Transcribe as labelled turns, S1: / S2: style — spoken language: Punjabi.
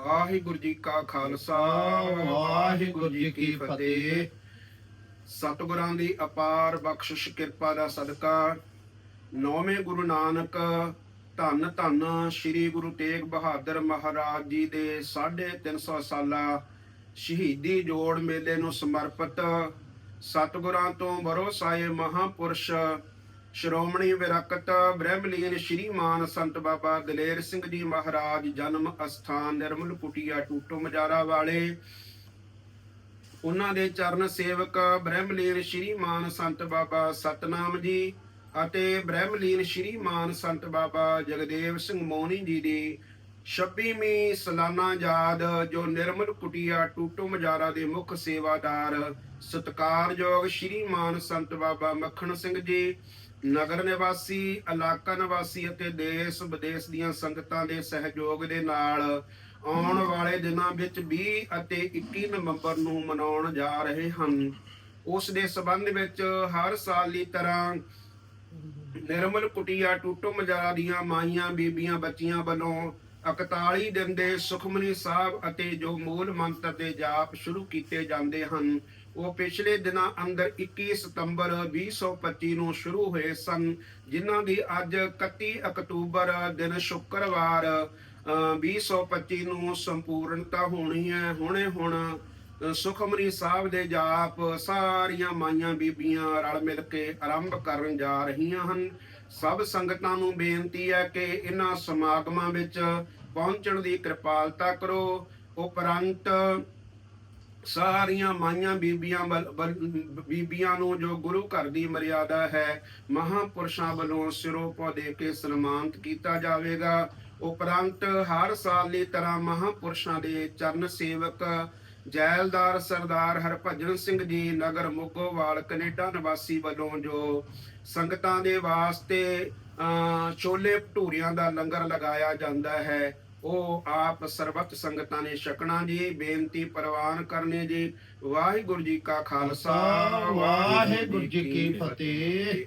S1: ਵਾਹਿਗੁਰੂ ਜੀ ਕਾ ਖਾਲਸਾ, ਵਾਹਿਗੁਰੂ ਜੀ ਕੀ ਫਤਿਹ। ਸਤਿਗੁਰਾਂ ਦੀ ਅਪਾਰ ਬਖਸ਼ਿਸ਼, ਕਿਰਪਾ ਦਾ ਸਦਕਾ ਨੌਵੇਂ ਗੁਰੂ ਨਾਨਕ ਧੰਨ ਧੰਨ ਸ੍ਰੀ ਗੁਰੂ ਤੇਗ ਬਹਾਦਰ ਮਹਾਰਾਜ ਜੀ ਦੇ 350 ਸਾਲਾ ਸ਼ਹੀਦੀ ਜੋੜ ਮੇਲੇ ਨੂੰ ਸਮਰਪਿਤ ਸਤਿਗੁਰਾਂ ਤੋਂ ਵਰੋਸਾਏ ਮਹਾਪੁਰਸ਼ ਸ਼੍ਰੋਮਣੀ ਵਿਰਕਤ ਬ੍ਰਹਮਲੀਨ ਸ਼੍ਰੀਮਾਨ ਸੰਤ ਬਾਬਾ ਦਲੇਰ ਸਿੰਘ ਜੀ ਮਹਾਰਾਜ ਜਨਮ ਅਸਥਾਨ ਨਿਰਮਲ ਕੁਟੀਆ ਟੂਟੋ ਮਜਾਰਾ ਵਾਲੇ। ਉਹਨਾਂ ਦੇ ਚਰਨ ਸੇਵਕ ਬ੍ਰਹਮਲੀਨ ਸ਼੍ਰੀਮਾਨ ਸੰਤ ਬਾਬਾ ਸਤਨਾਮ ਜੀ ਅਤੇ ਬ੍ਰਹਮਲੀਨ ਸ਼੍ਰੀਮਾਨ ਸੰਤ ਬਾਬਾ ਜਗਦੇਵ ਸਿੰਘ ਮੋਹਨੀ ਜੀ ਦੀ 26ਵੀਂ ਸਾਲਾਨਾ ਯਾਦ, ਜੋ ਨਿਰਮਲ ਕੁਟੀਆ ਟੂਟੋ ਮਜਾਰਾ ਦੇ ਮੁੱਖ ਸੇਵਾਦਾਰ ਸਤਕਾਰਯੋਗ ਸ਼੍ਰੀਮਾਨ ਸੰਤ ਬਾਬਾ ਮੱਖਣ ਸਿੰਘ ਜੀ ਨਗਰ ਨਿਵਾਸੀ, ਇਲਾਕਾ ਨਿਵਾਸੀ ਅਤੇ ਦੇਸ਼ ਵਿਦੇਸ਼ ਦੀਆਂ ਸੰਗਤਾਂ ਦੇ ਸਹਿਯੋਗ ਦੇ ਨਾਲ ਆਉਣ ਵਾਲੇ ਦਿਨਾਂ ਵਿੱਚ 20 ਅਤੇ 21 ਨਵੰਬਰ ਨੂੰ ਮਨਾਉਣ ਜਾ ਰਹੇ ਹਨ। ਉਸ ਦੇ ਸਬੰਧ ਵਿੱਚ ਹਰ ਸਾਲ ਦੀ ਤਰ੍ਹਾਂ ਨਿਰਮਲ ਕੁਟੀਆ ਟੂਟੋ ਮਜਾਰਾ ਦੀਆਂ ਮਾਈਆਂ, ਬੀਬੀਆਂ, ਬੱਚੀਆਂ ਵੱਲੋਂ 41 ਦਿਨ ਦੇ ਸੁਖਮਨੀ ਸਾਹਿਬ ਅਤੇ ਜੋ ਮੂਲ ਮੰਤਰ ਦੇ ਜਾਪ ਸ਼ੁਰੂ ਕੀਤੇ ਜਾਂਦੇ ਹਨ ਉਹ ਪਿਛਲੇ ਦਿਨਾਂ ਅੰਦਰ 21 ਸਤੰਬਰ 2025 ਨੂੰ ਸ਼ੁਰੂ ਹੋਏ ਸਨ ਜਿਨ੍ਹਾਂ ਦੀ ਅੱਜ 31 ਅਕਤੂਬਰ ਦਿਨ ਸ਼ੁੱਕਰਵਾਰ ਅ, 2025 ਨੂੰ ਸੰਪੂਰਨਤਾ ਹੋਣੀ ਹੈ। ਹੁਣੇ ਹੁਣ ਸੁਖਮਨੀ ਸਾਹਿਬ ਦੇ ਜਾਪ ਸਾਰੀਆਂ ਮਾਈਆਂ ਬੀਬੀਆਂ ਰਲ ਮਿਲ ਕੇ ਆਰੰਭ ਕਰਨ ਜਾ ਰਹੀਆਂ ਹਨ। ਸਭ ਸੰਗਤਾਂ ਨੂੰ ਬੇਨਤੀ ਹੈ ਕਿ ਇਹਨਾਂ ਸਮਾਗਮਾਂ ਵਿੱਚ ਪਹੁੰਚਣ ਦੀ ਕਿਰਪਾਲਤਾ ਕਰੋ। ਉਪਰੰਤ ਸਾਰੀਆਂ ਮਾਈਆਂ ਬੀਬੀਆਂ ਵੱਲ- ਵੱਲ- ਬੀਬੀਆਂ ਨੂੰ ਜੋ ਗੁਰੂ ਘਰ ਦੀ ਮਰਿਆਦਾ ਹੈ, ਮਹਾਪੁਰਸ਼ਾਂ ਵੱਲੋਂ ਸਿਰੋਂ ਪਾ ਦੇ ਕੇ ਸਨਮਾਨਿਤ ਕੀਤਾ ਜਾਵੇਗਾ। ਉਪਰੰਤ ਹਰ ਸਾਲ ਦੀ ਤਰ੍ਹਾਂ ਮਹਾਪੁਰਸ਼ਾਂ ਦੇ ਚਰਨ ਸੇਵਕ ਜੈਲਦਾਰ ਸਰਦਾਰ ਹਰਭਜਨ ਸਿੰਘ ਜੀ ਨਗਰ ਮੁੱਗੋਵਾਲ ਕੈਨੇਡਾ ਨਿਵਾਸੀ ਵੱਲੋਂ ਜੋ ਸੰਗਤਾਂ ਦੇ ਵਾਸਤੇ ਛੋਲੇ ਭਟੂਰੀਆਂ ਦਾ ਲੰਗਰ ਲਗਾਇਆ ਜਾਂਦਾ ਹੈ ਉਹ ਆਪ ਸਰਬੱਤ ਸੰਗਤਾਂ ਨੇ ਛਕਣਾ ਜੀ ਬੇਨਤੀ ਪ੍ਰਵਾਨ ਕਰਨੇ ਜੀ। ਵਾਹਿਗੁਰੂ ਜੀ ਕਾ ਖਾਲਸਾ
S2: ਵਾਹਿਗੁਰੂ ਜੀ ਕੀ ਫਤਿਹ।